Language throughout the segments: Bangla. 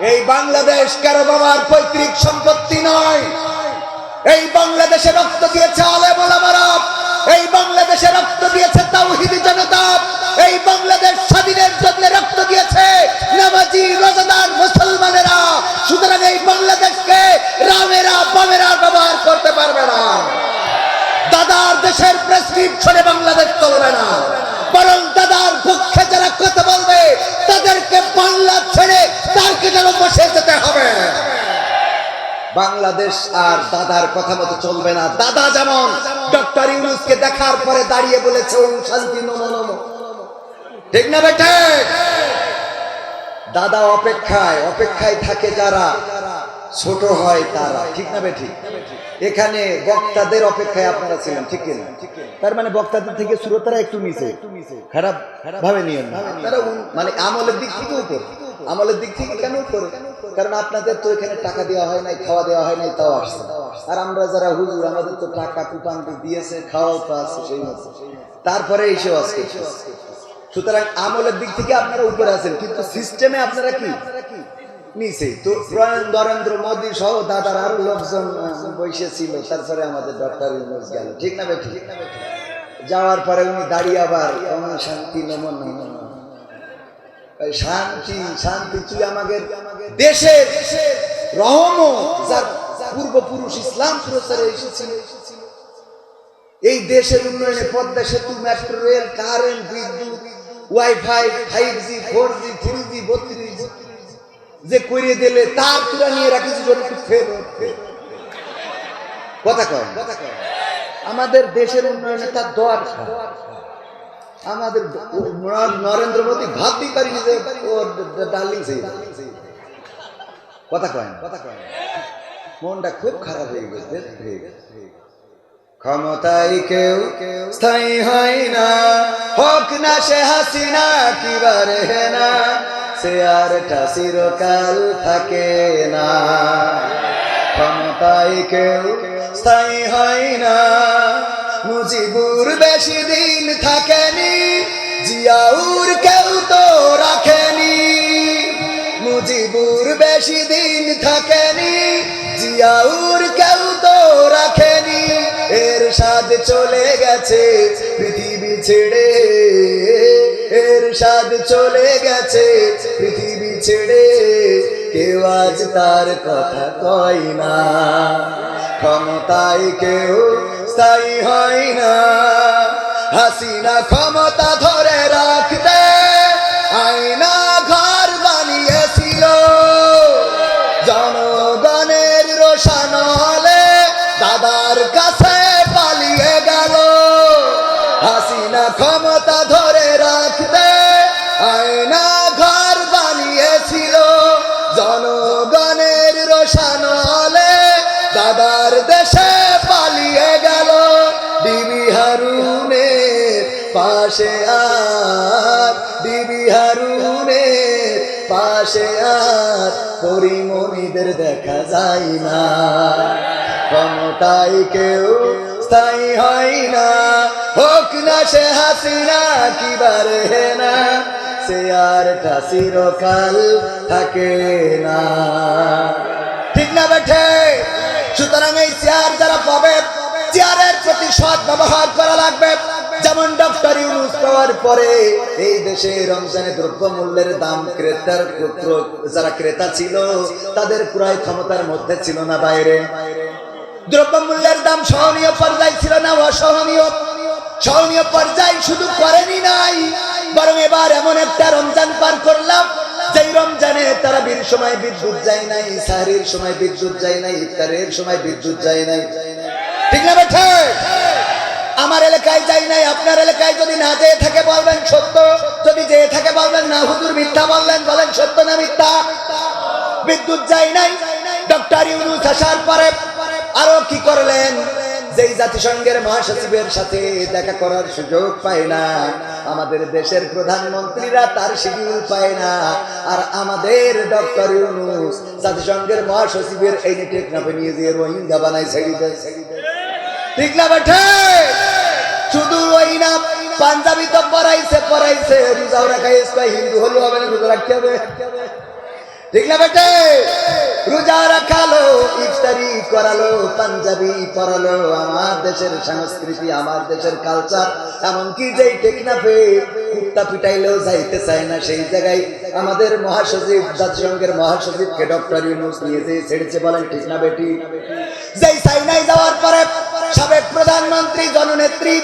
এই বাংলাদেশ কারও বাবার পৈতৃক সম্পত্তি নয়। এই বাংলাদেশে রক্ত দিয়েছে আলেম ওলামারা এই বাংলাদেশে রক্ত দিয়েছে তাওহিদি জনতা। এই বাংলাদেশ স্বাধীনের জন্য রক্ত দিয়েছে নামাজি, রোজাদার মুসলমানেরা। সুতরাং এই বাংলাদেশকে রামেরা, বামেরা ব্যবহার করতে পারবে না। দাদার দেশের প্রেসক্রিপশনে বাংলাদেশ চলবে না। বরং দাদার পক্ষে যারা কথা বলবে, তাদেরকে বাংলা ছেড়ে তারকে যেন বসে যেতে হবে। বাংলাদেশ আর দাদার কথা মতো চলবে না। দাদা যেমন ডক্টর ইউনুসকে দেখার পরে দাঁড়িয়ে বলেছে, ওম শান্তি, নমো নমো। ঠিক না বেটে দাদা অপেক্ষায় অপেক্ষায় থাকে যারা ছোট হয় তারা, ঠিক না বেঠিক এখানে বক্তাদের অপেক্ষায় আপনারা ছিলেন, ঠিক কিনা? তার মানে বক্তাদের থেকে শ্রোতারা একটু নিচে। খারাপ ভাবে নিয়েন তারা মানে আমলের দিক থেকে উপর। আমলের দিক থেকে কেন উপরে? কারণ আপনাদের তো এখানে টাকা দেওয়া হয় নাই, খাওয়া দেওয়া হয় নাই, তাও আসছে আর আমরা যারা হুজুর, আমাদের তো টাকা কুপান দিয়েছে, খাওয়াও তো আছে, সেই মতো। তারপরে এইসব আজকে সুতরাং আমলের দিক থেকে আপনারা উপরে আছেন, কিন্তু সিস্টেমে আপনারা কি? নিচে তো প্রয়াণ নরেন্দ্র মোদী সহ দাদার আরও লোকজন বসে ছিল। তারপরে আমাদের ডক্টর ইউনুস গেল। ঠিক না বেঠি যাওয়ার পরে উনি দাঁড়িয়ে আবার শান্তি নমন শান্তি শান্তি তুই আমাদের দেশে রহম যার পূর্বপুরুষ ইসলাম প্রচারে এসেছিল। এই দেশের উন্নয়নে পদ্মা সেতু, মেট্রো রেল, কারেন্ট, বিদ্যুৎ, WiFi, five G, four G, three G, বত্রিশ যে করিয়ে দিলে তার তুরা নিয়ে রাখিস। কথা কয় কথা আমাদের দেশের উন্নয়নে তার দরকার আমাদের নরেন্দ্র মোদী ভাবতেই পারিনি যে ওর ডার্লিং সেই কথা কয় কথা কয় মনটা খুব খারাপ হয়ে গেছে হয়ে গেছে। ক্ষমতায় কেউ স্থায়ী হয় না। হোক না সে হাসিনা কি বারে না আর চিরকাল থাকে না। ক্ষমতায় কেউ স্থায়ী হয় না। মুজিবুর বেশি দিন থাকেনি, জিয়াউর কেউ তো রাখেনি। মুজিবুর বেশি দিন থাকেনি, জিয়াউর কেউ তো রাখেনি। এর স্বাদ চলে গেছে পৃথিবী ছেড়ে। এর সাদ চলে গেছে, পৃথিবী ছেড়ে। কেউ আজ তার কথা কয় না। ক্ষমতায় কেউ স্থায়ী হয় না। হাসিনা ক্ষমতা ধরে পাশে আর ডিবি হারুনের পাশে আর পরিমণিদের দেখা যায় না। ক্ষমতায় কেউ স্থায়ী হয় না। হোক না সে হাসিনা, কি বারে না, সে আর চিরকাল থাকে না। ঠিক না বেঠে? সুতরাং এই চেয়ার যারা পাবে, চেয়ারের প্রতি সৎ ব্যবহার করা লাগবে। যেমন ডক্টর ইউনুস পাওয়ার পরে এই দেশে রমজানে দ্রব্য মূল্যের দাম ক্রেতার পুত্র, যারা ক্রেতা ছিল, তাদের ক্রয় ক্ষমতার মধ্যে ছিল না বাইরে। দ্রব্য মূল্যের দাম সহনীয় পর্যায়ে ছিল না অসহনীয়। সহনীয় পর্যায়ে শুধু করেনি নাই, বরং এবার এমন একটা রমজান পার করলাম, যেই রমজানে তারা বীর সময় বিদ্যুৎ যায় নাই, সাহারির সময় বিদ্যুৎ যায় নাই, ইফতারের সময় বিদ্যুৎ যায় নাই। ঠিক না বেঠে? আমার এলাকায় যাই নাই, আপনার এলাকায় যদি না যেয়ে থাকে বলবেন সত্য। যদি যেয়ে থাকে বলবেন না, হুজুর মিথ্যা বললেন, বলেন সত্য না মিথ্যা? বিদ্যুৎ যায় নাই, ডক্টর ইউনুস আসার পরে আরও কি করলেন? যেই জাতিসংঘের মহাসচিবের সাথে দেখা করার সুযোগ পায় না, আমাদের দেশের প্রধানমন্ত্রীরা তার শিডিউল পায় না, আর আমাদের ডক্টর ইউনুস জাতিসংঘের মহাসচিবের এই নিয়ে যে রোহিঙ্গা বানাই ছেড়ে দেয়। ঠিক না বেঠে শুধু ওই না, পাঞ্জাবি তো পড়াইছে পড়াইছে রোজাও রাখাই হিন্দু হলেও হবে না, রোজা রাখতে হবে। ঠিক না বেটে রোজা রাখালো ইফতারি করালো, পাঞ্জাবি পরালো। আমার দেশের সংস্কৃতি, আমার দেশের কালচার এমনকি যেই টেকনাফে কুত্তা পিটাইলেও যাইতে চায় না, সেই জায়গায় আমাদের মহাসচিব, জাতিসংঘের মহাসচিবকে ডক্টর ইউনুস নিয়ে যে ছেড়েছে বলেন, ঠিক না বেটি যেই চাইনাই যাওয়ার পরে প্রধানমন্ত্রী জননেত্রী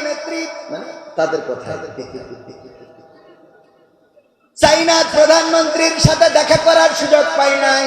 মানে তাদের কথা। চাইনা প্রধানমন্ত্রীর সাথে দেখা করার সুযোগ পাই নাই।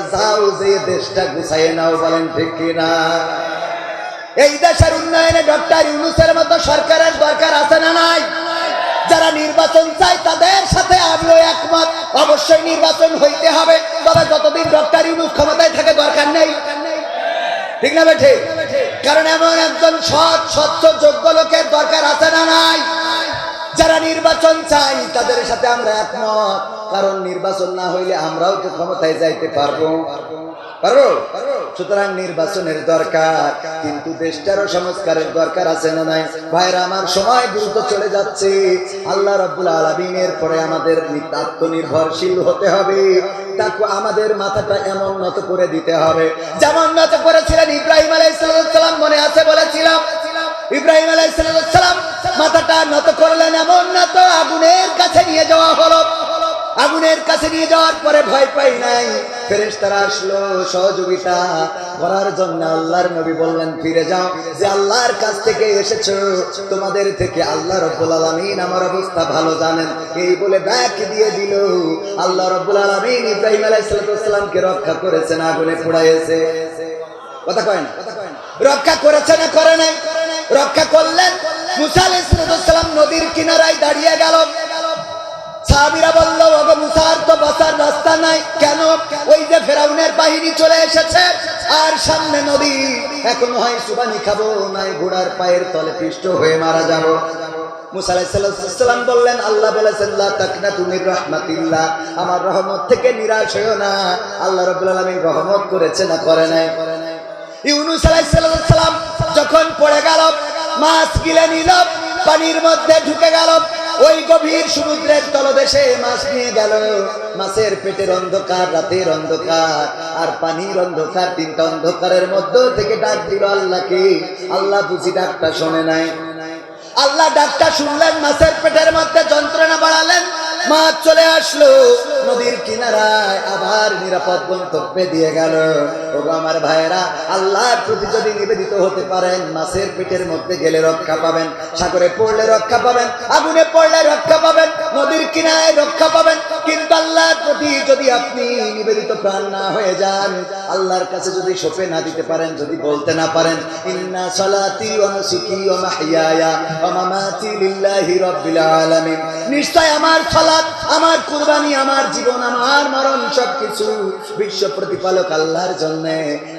যাও যে দেশটা গুছাইয়ে নাও, বলেন ঠিক কিনা? এই দেশের উন্নয়নে ডক্টর ইউনুসের মতো সরকারের দরকার আছে না নাই? যারা নির্বাচন চায় তাদের সাথে আমিও একমত। অবশ্যই নির্বাচন হইতে হবে। তবে যতদিন ডক্টর ইউনুস ক্ষমতায় থাকে দরকার নেই। ঠিক না বেঠে? কারণ এমন একজন সৎ, স্বচ্ছ, যোগ্য লোকের দরকার আছে না নাই? যারা নির্বাচন চাই তাদের সাথে আমরা একমত। কারণ নির্বাচন না হইলে আমরাও তো ক্ষমতায় যাইতে পারব। পারব? সুতরাং নির্বাচনের দরকার। কিন্তু দেশটারও সংস্কারের দরকার আছে না নাই? ভাইরা, আমার সময় দ্রুত চলে যাচ্ছে। আল্লাহ রব্বুল আলমিনের পরে আমাদের আত্মনির্ভরশীল হতে হবে। তাকে আমাদের মাথাটা এমন নত করে দিতে হবে। যেমন নত করেছিলেন ইব্রাহিম আলাইসালাম মনে আছে বলেছিলাম? ইব্রাহিম আলাইসালাম মাথাটা নত করলেন এমন না তো আগুনের কাছে নিয়ে যাওয়া হলো। আগুনের কাছে নিয়ে যাওয়ার পরে ভয় পাই নাই। তোমাদের থেকে আল্লাহ আমার অবস্থা ভালো জানেন। এই বলে দিয়ে দিল। আল্লাহ রক্ষা করেছেন, আগুনে কথা রক্ষা করেছে না, করে নাই। রক্ষা করলেন। মুসা নদীর কিনারায় দাঁড়িয়ে গেল। আল্লাহ আমার রহমত থেকে নিরাশ হয়েও না। আল্লাহ আলামিন রহমত করেছে না করে নাই। ইউনুস আলাইহিস যখন পড়ে গেল, মাছ গিলে নিল, পানির মধ্যে ঢুকে গেল, ওই গভীর সমুদ্রের তলদেশে মাছ নিয়ে গেল। মাছের পেটের অন্ধকার, রাতের অন্ধকার, আর পানির অন্ধকার, তিনটা অন্ধকারের মধ্য থেকে ডাক দিল আল্লাহকে। আল্লাহ বুঝি ডাকটা শোনে নাই। আল্লাহ ডাকটা শুনলেন, মাছের পেটের মধ্যে যন্ত্রণা বাড়ালেন মাছ চলে আসলো। নদীর কিনারায় আবার নিরাপদ গন্তব্যে দিয়ে গেল। ও আমার ভাইয়েরা, আল্লাহর প্রতি যদি নিবেদিত হতে পারেন, মাছের পেটের মধ্যে গেলে রক্ষা পাবেন, সাগরে পড়লে রক্ষা পাবেন, আগুনে পড়লে রক্ষা পাবেন, নদীর কিনারায় রক্ষা পাবেন। কিন্তু আল্লাহর প্রতি যদি আপনি নিবেদিত প্রাণ না হয়ে যান, আল্লাহর কাছে যদি সোপে না দিতে পারেন, যদি বলতে না পারেন, ইন্না সালাতি ওয়া নুসুকি ওয়া মাহইয়ায়া ওয়া মামাতি লিল্লাহি রাব্বিল আলামিন। নিশ্চয় আমার সালাত আমার কুরবানি, আমার জীবন, আমার মরণ সবকিছু বিশ্ব প্রতিপালক আল্লাহর জন্য।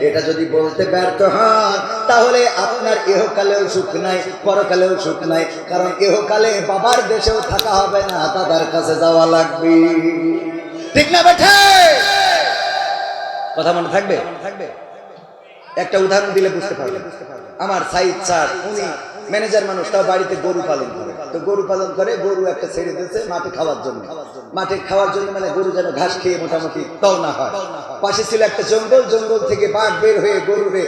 এটা যদি বলতে ব্যর্থ হন, তাহলে আপনার ইহকালেও সুখ নাই, পরকালেও সুখ নাই, কারণ ইহকালে বাবার দেশেও থাকা হবে না, দাদার কাছে যাওয়া লাগবে। ঠিক না বেঠে? কথা মনে থাকবে? থাকবে একটা উদাহরণ দিলে বুঝতে পারবে আমার সাইদ স্যার, উনি ম্যানেজার মানুষ, তাও বাড়িতে গরু পালন করে। তো গরু পালন করে, গরু একটা ছেড়ে দিয়েছে মাঠে খাওয়ার জন্য। মাঠে খাওয়ার জন্য মানে গরু যেন ঘাস খেয়ে মোটামুটি তাও না হয়। পাশে ছিল একটা জঙ্গল জঙ্গল থেকে বাঘ বের হয়ে গরুরে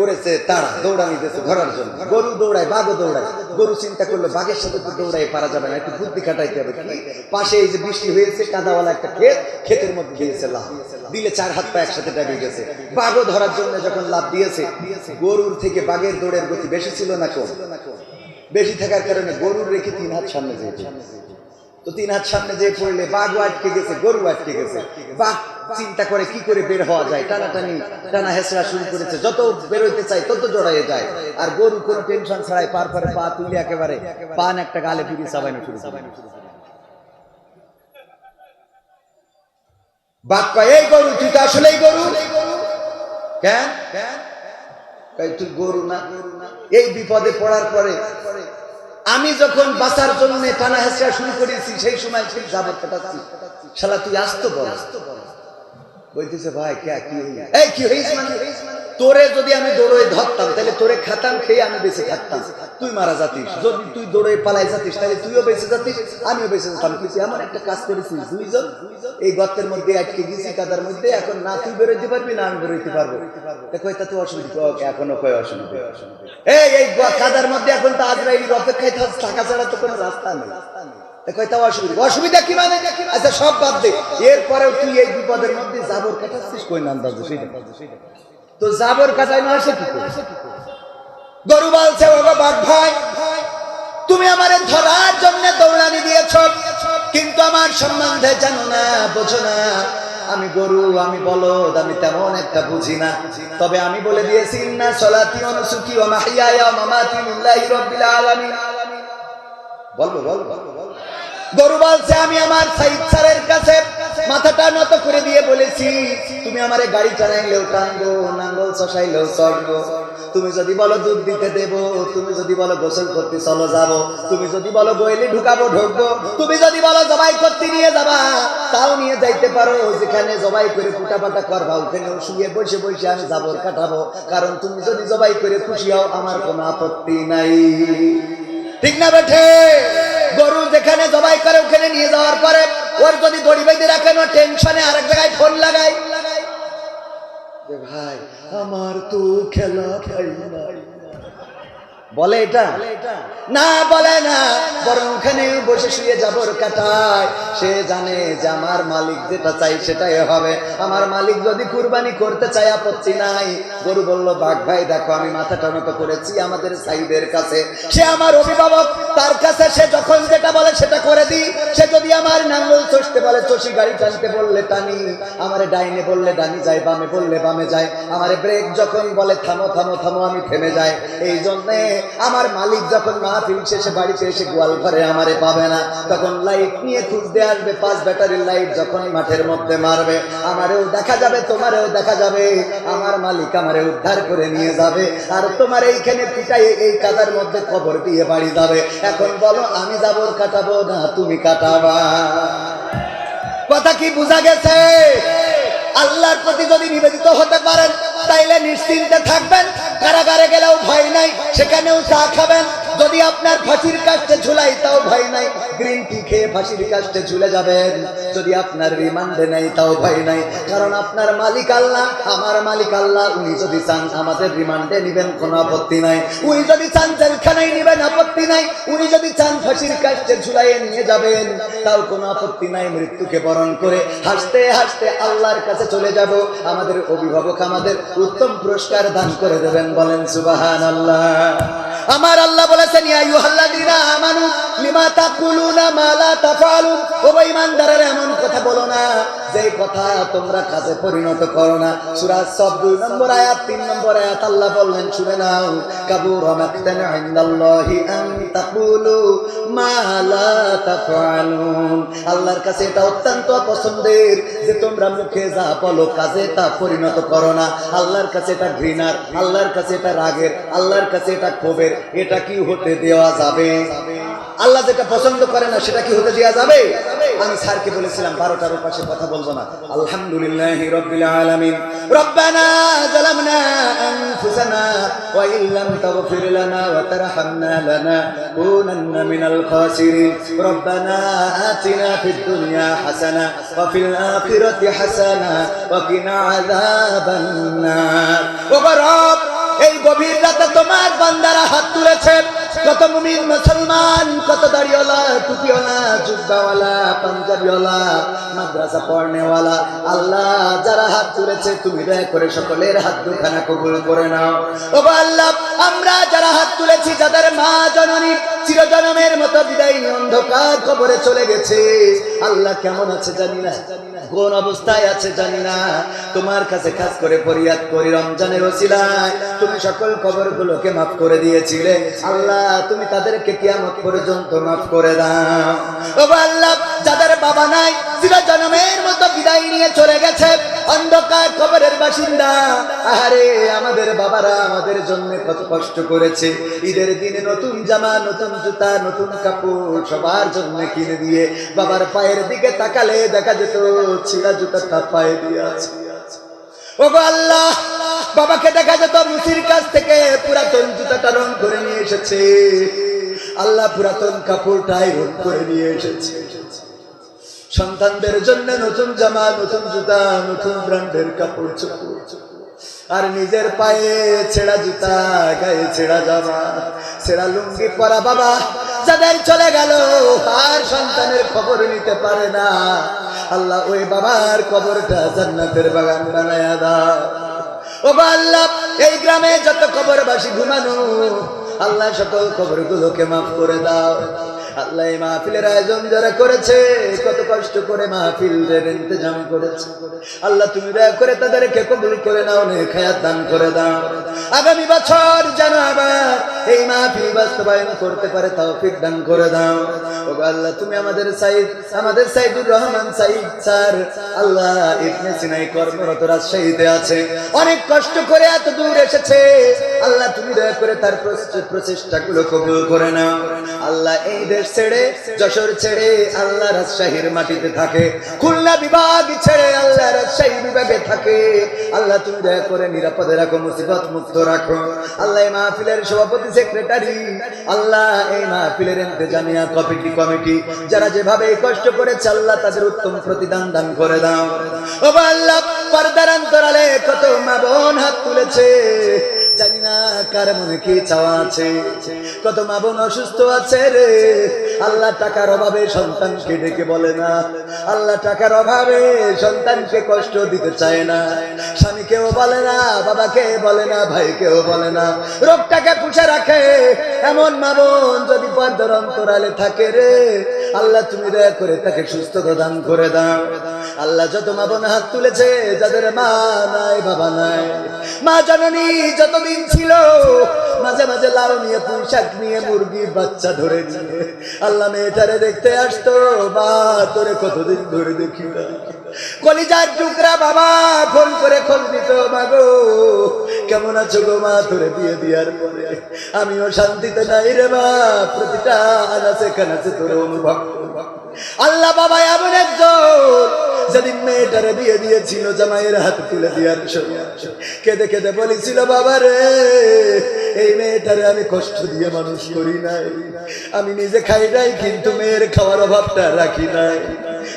করেছে তারা, দৌড়ানি দিয়েছে ধরার জন্য। গরু দৌড়ায়, বাঘও দৌড়ায়। গরু চিন্তা করল, বাঘের সাথে তো দৌড়াই পারা যাবে না, একটু বুদ্ধি কাটাইতে হবে পাশে এই যে বৃষ্টি হয়েছে, কাদাওয়ালা একটা ক্ষেত, ক্ষেতের মধ্যে দিয়েছে লাভ। দিলে চার হাত পা একসাথে ডাবে গেছে। বাঘও ধরার জন্য যখন লাভ দিয়েছে, গরুর থেকে বাঘের দৌড়ের গতি বেশি ছিল না কম বেশি থাকার কারণে গরুর রেখে তিন হাত সামনে যেতে তো তিন হাত সামনে যেয়ে পড়লে বাঘও আটকে গেছে গরু আটকে গেছে। বাঘ চিন্তা করে কি করে বের হওয়া যায়? টানাটানি টানা হেসড়া শুরু করেছে। যত বেরোইতে চাই তত জড়াইয়ে যায়। আর গরু কোনো টেনশন ছাড়াই পার পারে পা তুলে একেবারে পান একটা গালে ফিরে চাবাইনো শুরু করে বাপ কয় এই গরু তুই তো আসলেই গরু? কেন? কয়, তুই গরু না? এই বিপদে পড়ার পরে আমি যখন বাঁচার জন্য টানা হেসরা শুরু করেছি, সেই সময় সেই যাবত কাটাচ্ছি শালা, তুই আসতো বল বলতেছে, ভাই, কে, কি? এই, কি হয়েছে তোরে যদি আমি দৌড়ে ধরতাম তাহলে তোরে খাতাম খেয়ে আমি বেঁচে থাকতাম। তুই মারা যাতিস। যদি তুই দৌড়ে পালাই যাতিস তাহলে তুইও বেঁচে যাতিস আমিও বেঁচে যেতাম। কিন্তু এমন একটা কাজ করেছিস দুইজন এই গর্তের মধ্যে আটকে গেছি কাদার মধ্যে। এখন না তুই বেরোতে পারবি না আমি বেরোতে পারব। এটা তো অসুবিধা কয়, এখনও কয় অসুবিধা এই এই কাদার মধ্যে এখন তো আজরাইলির অপেক্ষায় থাক ছাড়া তো কোনো রাস্তা নেই। অসুবিধা অসুবিধা কি মানে? আচ্ছা সব বাদ দে। এরপরেও তুই এই বিপদের মধ্যে জাবর কাটাচ্ছিস? কই নাম দাদু সেটা তো জাবর কাটাই না আসে কি গরু বলছে গো বাঘ ভাই, তুমি আমারে ধরার জন্য দৌড়ানি দিয়েছ, কিন্তু আমার সম্বন্ধে জানো না, বোঝো না। আমি গরু, আমি বলদ, আমি তেমন একটা বুঝি না। তবে আমি বলে দিয়েছি না সলাতি অনুসুকি ও মাহিয়া মামাতি লিল্লাহি রাব্বিল আলামিন। বলব বলব। গরু বলছে, আমি আমার সাইদ স্যারের কাছে মাথাটা নত করে দিয়ে বলেছি, তুমি আমারে গাড়ি টানাইলেও টানবো, নাঙ্গল চষাইলেও চড়বো। তুমি যদি বলো দুধ দিতে দেব, তুমি যদি বলো গোসল করতে চলো যাব। তুমি যদি বলো বইলে ঢুকাবো, ঢুকবো। তুমি যদি বলো জবাই করতে নিয়ে যাবা, তাও নিয়ে যাইতে পারো। যেখানে জবাই করে ফুটাপাটা করবা ওখানে শুয়ে বসে বসে আমি জাবর কাটাবো। কারণ তুমি যদি জবাই করে খুশি হও আমার কোনো আপত্তি নাই। ঠিক না বেঠে? গরু যেখানে জবাই করে, ওখানে নিয়ে যাওয়ার পরে ওর যদি দড়ি বাইতে রাখেন ও টেনশনে আরেক জায়গায় ফোন লাগাই ভাই, আমার তো খেলা পাই নাই বলে এটা? না বলে না, বরং ওখানে বসে শুয়ে যাবর কাটায়। সে জানে যে আমার মালিক যেটা চাই সেটাই হবে। আমার মালিক যদি কুরবানি করতে চায় আপত্তি নাই। গরু বলল, বাঘ ভাই, দেখো আমি মাথাটা নত করেছি আমাদের সাইদের কাছে। সে আমার অভিভাবক, তার কাছে সে যখন যেটা বলে সেটা করে দিই। সে যদি আমার নাঙ্গল চষতে বলে, চষি গাড়ি টানতে বললে টানি। আমার ডাইনে বললে ডানি যায়, বামে বললে বামে যায়। আমারে ব্রেক যখন বলে, থামো থামো থামো, আমি থেমে যাই। এই জন্যে আমার মালিক যখন মাহফিল শেষে বাড়িতে এসে গোয়াল ঘরে আমারে পাবে না, তখন লাইট নিয়ে খুঁজতে আসবে, পাঁচ ব্যাটারির লাইট যখন মাঠের মধ্যে মারবে। আমারেও দেখা যাবে, তোমারেও দেখা যাবে। আমার মালিক আমারে উদ্ধার করে নিয়ে যাবে। আর তোমার এইখানে পিটাই এই কাদার মধ্যে খবর দিয়ে বাড়ি যাবে। এখন বলো, আমি যাবর কাটাবো না, তুমি কাটাবা। কথা কি বোঝা গেছে? আল্লাহর প্রতি যদি নিবেদিত হতে পারেন, তাইলে নিশ্চিন্তে থাকবেন। কারাগারে গেলেও ভয় নাই, সেখানেও চা খাবেন। যদি আপনার ফাঁসির কাছে ঝুলাই, তাও ভয় নাই। গ্রিন টি খেয়ে ফাঁসির কাছে ঝুলে যাবেন। যদি আপনার রিমান্ডে নেই, তাও ভয় নাই। কারণ আপনার মালিক আল্লাহ, আমার মালিক আল্লাহ, উনি যদি চান আমাদের রিমান্ডে নিবেন, কোনো আপত্তি নাই। উনি যদি চান জেলখানায় নিবেন, আপত্তি নাই। উনি যদি চান ফাঁসির কাছে ঝুলাইয়ে নিয়ে যাবেন, তাও কোনো আপত্তি নাই মৃত্যুকে বরণ করে। হাসতে হাসতে আল্লাহর কাছে চলে যাব। আমাদের অভিভাবক আমাদের উত্তম পুরস্কার দান করে দেবেন, বলেন সুবাহান আল্লাহ আমার আল্লাহ বলেছেন ইয়া লিমা তাকুলুনা মা লা তাফআলুন? ও ইমানদারেরা এমন কথা বলো না। যেই কথা তোমরা কাজে পরিণত করো না, সূরা সব দুই নম্বর আয়াত, তিন নম্বর আয়াত আল্লাহ বললেন, শুনে নাও তাফআলুন। আল্লাহর কাছে এটা অত্যন্ত পছন্দের যে তোমরা মুখে যা বলো, কাজে তা পরিণত করো না। আল্লাহর কাছে এটা ঘৃণার, আল্লাহর কাছে এটা রাগের, আল্লাহর কাছে এটা ক্ষোভের, এটা কি হতে দেওয়া যাবে? আল্লাহ যেটা পছন্দ করে না, সেটা কি হতে দেওয়া যাবে? আমি স্যারকে বলেছিলাম, বারোটার পাশে কথা বলব না। আলহামদুলিল্লাহ রব্বিল আলামিন। রব্বানা এই গভীর রাতে তোমার বান্দারা হাত তুলেছে। কত মুমিন মুসলমান, কত দাড়িওয়ালা, টুপিওয়ালা, জুব্বাওয়ালা, পাঞ্জাবিওয়ালা, মাদ্রাসা পড়নেওয়ালা। আল্লাহ যারা হাত তুলেছে, তুমি দয়া করে সকলের হাত দুখানা কবুল করে নাও। ও আল্লাহ, আমরা যারা হাত তুলেছি, যাদের মা জননী চিরজনমের মতো বিদায় অন্ধকার কবরে চলে গেছে। আল্লাহ কেমন আছে জানি না। কোন অবস্থায় আছে জানি না। তোমার কাছে কাজ করে ফরিয়াদ করি রমজানের ওসিলায়। তুমি সকল কবরগুলোকে মাফ করে দিয়েছিলে। আল্লাহ, তুমি তাদেরকে কিয়ামত পর্যন্ত মাফ করে দাও। ও আল্লাহ, যাদের বাবা নাই চির জন্মের মতো বিদায় নিয়ে চলে গেছে। অন্ধকার কবরের বাসিন্দা আরে আমাদের বাবারা আমাদের জন্য কত কষ্ট করেছে। ঈদের দিনে নতুন জামা, নতুন জুতা, নতুন কাপড় সবার জন্য কিনে দিয়ে বাবার পায়ের দিকে তাকালে দেখা যেত ছিঁড়া জুতাটা পায়ে দিয়ে আছে। বাবাকে দেখা যেত মুসির কাছ থেকে পুরাতন জুতাটা রং করে নিয়ে এসেছে। আল্লাহ পুরাতন কাপড়টাই রং করে নিয়ে এসেছে। সন্তানদের জন্য নতুন জামা, নতুন জুতা, নতুন ব্র্যান্ডের কাপড় চোপড়। আর নিজের পায়ে ছেঁড়া জুতা, গায়ে ছেঁড়া জামা, ছেঁড়া লুঙ্গি পরা বাবা যাদের চলে গেল, আর সন্তানের খবর নিতে পারে না। আল্লাহ ওই বাবার কবরটা জান্নাতের বাগান বানায়া দাও। ও আল্লাহ, এই গ্রামে যত কবরবাসী ঘুমানো, আল্লাহ সকল কবরগুলোকে মাফ করে দাও। আল্লাহ এই মাহফিলের আয়োজন যারা করেছে, কত কষ্ট করে মাহফিলের ইন্তজাম করেছে। আল্লাহ তুমি দয়া করে তাদেরকে কবুল করে নাও নে খায়াত দান করে দাও। আগামী বছর যেন আবার এই মাহফিল বাস্তবায়ন করতে পারে তৌফিক দান করে দাও। ও আল্লাহ, তুমি আমাদের সাইদ, আমাদের সাইদুর রহমান সাইদ স্যার। আল্লাহ, ইবনে সিনাই কর্মরত রাজশাহীতে আছে। অনেক কষ্ট করে এত দূর এসেছে। আল্লাহ, তুমি দয়া করে তার প্রচেষ্টাগুলো কবুল করে নাও। আল্লাহ, এই দেশ ছেড়ে, যশোর ছেড়ে আল্লাহ রাজশাহীর মাটিতে থাকে। খুলনা বিভাগ ছেড়ে আল্লাহ রাজশাহী বিভাগে থাকে। আল্লাহ, তুমি দয়া করে নিরাপদে রাখো মুসিবত মুক্ত রাখো। আল্লাহ মাহফিলের সভাপতি সেক্রেটারি আল্লাহ এই মাহফিলের ইন্তজামিয়া কমিটি কমিটি, যারা যেভাবে কষ্ট করেছে, আল্লাহ তাদের উত্তম প্রতিদান দান করে দাও। ও আল্লাহ, পর্দার অন্তরালে কত মা বোন হাত তুলেছে। জানি না কার মনে কি চাওয়া আছে। কত মা বোন অসুস্থ আছে রে। আল্লাহ টাকার অভাবে সন্তানকে ডেকে বলে না। আল্লাহ টাকার অভাবে সন্তানকে কষ্ট দিতে চায় না। স্বামীকেও বলে না, বাবাকে বলে না, ভাইকেও বলে না। রোগটাকে পুষে রাখে। এমন মা বোন যদি পর্দর অন্তরালে থাকে রে আল্লাহ তুমি দয়া করে তাকে সুস্থতা দান করে দাও। আল্লাহ যত মা বোন হাত তুলেছে, যাদের মা নাই, বাবা নাই, মা জননী যতদিন ছিল, মাঝে মাঝে লাউ নিয়ে পুঁই শাক নিয়ে, মুরগি, বাচ্চা ধরে নিয়ে, আল্লাহ মেয়েটারে দেখতে আসতো বা তোরে কতদিন ধরে দেখি কলিজার টুকরা বাবা ফোন করে খোঁজ দিত মাগো কেমন গো মা তোরে বিয়ে দিয়ার পরে আমিও শান্তিতে নাই রে মা, প্রতিটা আনাচে কানাচে তোর অনুভব আল্লাহ বাবা এমন একজন যেদিন মেয়েটারে বিয়ে দিয়েছিল, জামাইয়ের হাত তুলে দিয়ার কেঁদে কেঁদে বলেছিল, বাবা রে, এই মেয়েটারে আমি কষ্ট দিয়ে মানুষ করি নাই। আমি নিজে খাই নাই, কিন্তু মেয়ের খাওয়ার অভাবটা রাখি নাই।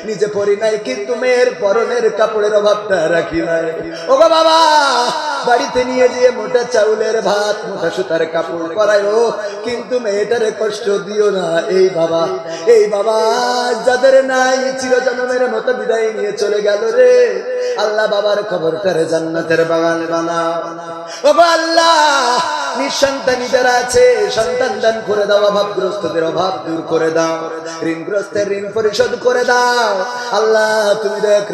নিজে পরি নাই কিন্তু মেয়ের পরনের কাপড়ের অভাবটা রাখি নাই। ও বাবা, বাড়িতে নিয়ে গিয়ে মোটা চাউলের ভাত, মোটা সুতার কাপড় পরাইও কিন্তু মেয়েটারে কষ্ট দিও না। এই বাবা এই বাবা, যাদের নাই চিরজন্মের মতো বিদায় নিয়ে চলে গেল রে। আল্লাহ বাবার খবরটারে জান্নাতের বাগান বানাও। ও আল্লাহ নিঃসন্তানী যারা আছে, সন্তান দান করে দাও, অভাবগ্রস্তদের অভাব দূর করে দাও। ঋণগ্রস্তের ঋণ পরিশোধ করে দাও। আল্লাহ, তুমি দেখ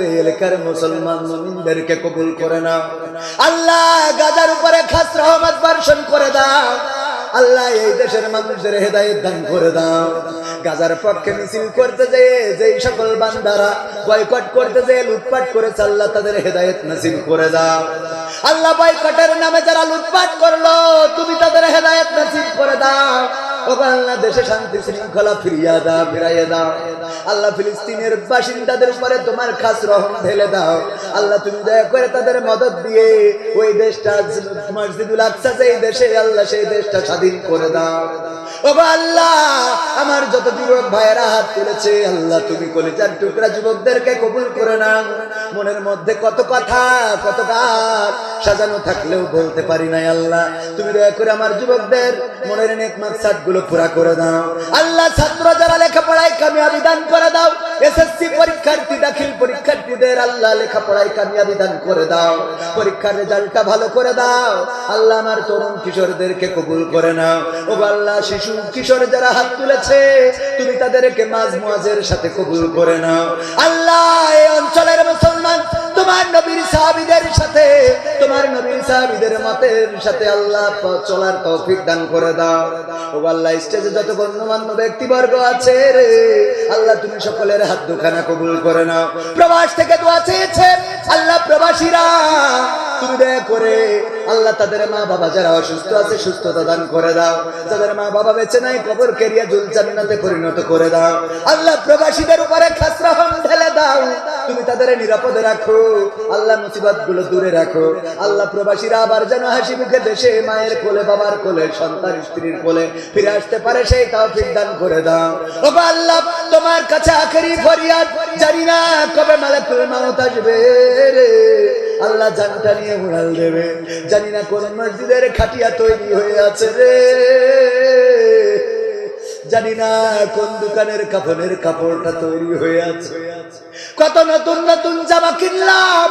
মুসলমান মুমিনদেরকে কবুল করে নাও। আল্লাহ, গাজার উপরে খাস রহমত বর্ষণ করে দাও। আল্লাহ, এই দেশের মানুষদের হেদায়ত দান করে দাও। গাজার পক্ষে মিছিল করতে যে যেই সকল বান্দারা বয়কট করতে যে লুটপাট করেছে আল্লাহ তাদের হেদায়েত নসিব করে দাও। আল্লাহ বয়কটের নামে যারা লুটপাট করল, তুমি তাদের হেদায়েত নসিব করে দাও। দেশে শান্তি শৃঙ্খলা ফিরিয়া দাও দাও। আল্লাহ ফিলিস্তিনের বাসিন্দাদের উপরে তোমার খাস রহম ঢেলে দাও। আল্লাহ, তুমি দয়া করে তাদের মদত দিয়ে ওই দেশটা মসজিদুল আকসা দেশে, আল্লাহ সেই দেশটা স্বাধীন করে দাও। আমার যত যুবক ভাইয়েরা হাত তুলেছে, আল্লাহ তুমি কলিজার টুকরা যুবকদেরকে কবুল করে মনের মধ্যে কত কথা, কত সাজানো থাকলেও বলতে পারি নাই আল্লাহ। তুমি দয়া করে আমার যুবকদের মনেরগুলো পুরা করে দাও। আল্লাহ, ছাত্র যারা লেখাপড়ায় কামিয়াবি দান করে দাও। এসএসসি পরীক্ষার্থী, দাখিল পরীক্ষার্থীদের আল্লাহ লেখাপড়ায় কামিয়াবি দান করে দাও। পরীক্ষার রেজাল্টটা ভালো করে দাও। আল্লাহ আমার তরুণ কিশোরদেরকে কবুল করে নাও। ও আল্লাহ, শিশু কিশোর যারা হাত তুলেছে, তুমি তাদেরকে মাঝ মুয়াজের সাথে কবুল করে নাও। আল্লাহ, এই অঞ্চলের মুসলমান তোমার নবীর সাহাবীদের সাথে, তোমার নবীর সাহাবীদের মতের সাথে আল্লাহ চলার তৌফিক দান করে দাও। ও আল্লাহ, স্টেজে যত গণ্যমান্য ব্যক্তিবর্গ আছে রে, আল্লাহ তুমি সকলের হাত দুখানা কবুল করে নাও। প্রবাস থেকে দোয়া চেয়েছে আল্লাহ প্রবাসীরা। তুমি দয়া করে আল্লাহ তাদের মা বাবা যারা অসুস্থ আছে, সুস্থতা দান করে দাও। যাদের মা বাবা বেঁচে নাই, কবর কেরিয়া জুল জান্নাতে পরিণত করে দাও। আল্লাহ প্রবাসীদের উপরে খাসরাহম ঢেলে দাও। তুমি তাদের নিরাপদে রাখো। আল্লাহ মুসিবতগুলো দূরে রাখো। আল্লাহ প্রবাসীরা আবার যেন হাসি মুখে দেশে, মায়ের কোলে, বাবার কোলে, সন্তান, স্ত্রীর কোলে ফিরে আসতে পারে, সেই তৌফিক দান করে দাও। আল্লাহ, তোমার কাছে আখেরি ফরিয়াদ। জানি না কবে মালাকুল মাউত আসবে রে। আল্লাহ জানটা নিয়ে উড়াল দেবে। জানি না কোন মসজিদের খাটিয়া তৈরি হয়ে আছে রে। জানি না কোন দোকানের কাপড়ের কাপড়টা তৈরি হয়ে আছে। কত নতুন নতুন জামা কিনলাম,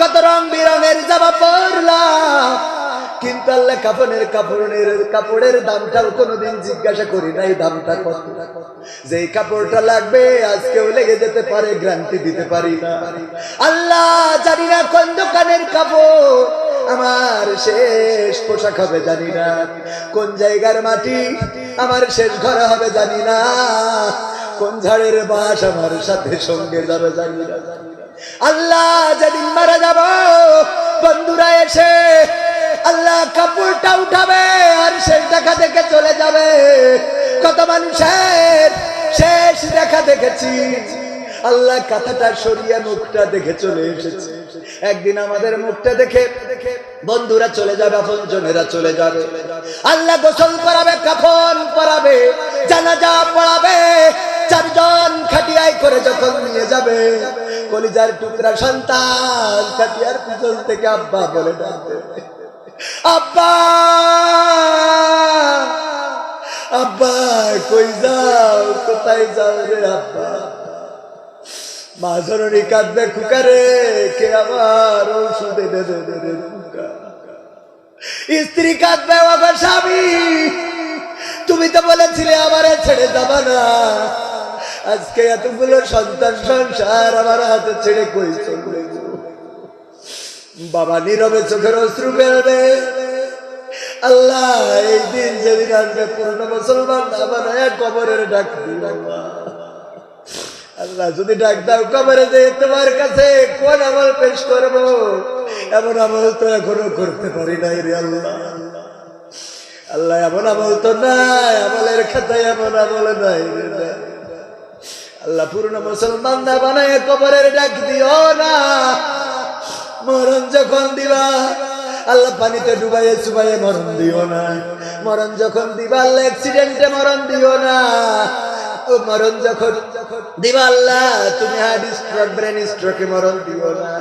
কত রং বেরঙের জামা পরলাম কিন্তু আল্লাহ কাপড়ের কাপড়ের কাপড়ের দামটাও কোনোদিন জিজ্ঞাসা করি নাই, দামটা কত? যেই কাপড়টা লাগবে, আজকেও লেগে যেতে পারে, গ্যারান্টি দিতে পারি না। আল্লাহ জানি না কোন দোকানের কাপড়, আমার শেষ পোশাক হবে জানি না। কোন জায়গার মাটি, আমার শেষ ঘর হবে জানি না। কোন ঝাড়ের বাস আমার সাথে সঙ্গে যাবে জানি না। আল্লাহ যেদিন মারা যাব, বন্ধুরা এসে আল্লাহ কাপড়টা উঠাবে আর শেষ দেখা দেখে চলে যাবে। কত মানুষের শেষ দেখা দেখেছি। আল্লাহ কথাটা সরিয়ে মুখটা দেখে চলে এসেছে। একদিন আমাদের মুখটা দেখে বন্ধুরা চলে যাবে, আপনজনেরা চলে যাবে। আল্লাহ গোসল করাবে কাফন পরাবে, জানাজা পড়াবে, চারজন খাটিয়াই করে যখন নিয়ে যাবে, কলিজার টুকরা সন্তান খাটিয়ার পিছন থেকে আব্বা বলে ডাকবে। আব্বা! আব্বা, কই যাও? কোথায় যাও রে আব্বা? মা কাঁদবে খুকারে, কে আমার স্ত্রী কাঁদবে বাবা স্বামী। তুমি তো বলেছিলে আমারে ছেড়ে যাবা না। আজকে এতগুলো সন্তান, সংসার আমার হাতে ছেড়ে কই চলবে গো? বাবা নীরবে চোখের অশ্রু ফেলবে আল্লাহ, এই দিন যেদিন আসবে পূর্ণ মুসলমান, আমার কবরের ডাক আল্লাহ, যদি ডাক দাও কবরে যে তোমার কাছে কোন আমল পেশ করব, এমন আমল তো এখনও করতে পারি নাই রে আল্লাহ। আল্লাহ, এমন আমল তো নাই, আমলের খাতায় এমন আমল নাই রে আল্লাহ। পূর্ণ মুসলমান না বানায় কবরের ডাক দিও না। মরণ যখন দিবা, আল্লাহ পানিতে ডুবাইয়ে চুবাইয়ে মরণ দিও না। মরণ যখন দিবা, আল্লাহ অ্যাক্সিডেন্টে মরণ দিও না। মরণ যখন দিবা, আল্লাহ, তুমি হার্ট স্ট্রোক ব্রেন স্ট্রোকে মরণ দিও না।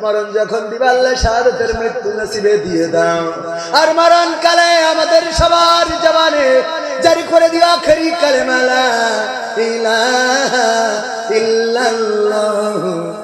মরণ যখন দিবা, আল্লাহ, শাহাদতের মৃত্যু নসিবে দিয়ে দাও। আর মরণ কালে আমাদের সবার জবানে জারি করে দিও আখেরি কালেমালা। ইলাহা ইল্লাল্লাহ।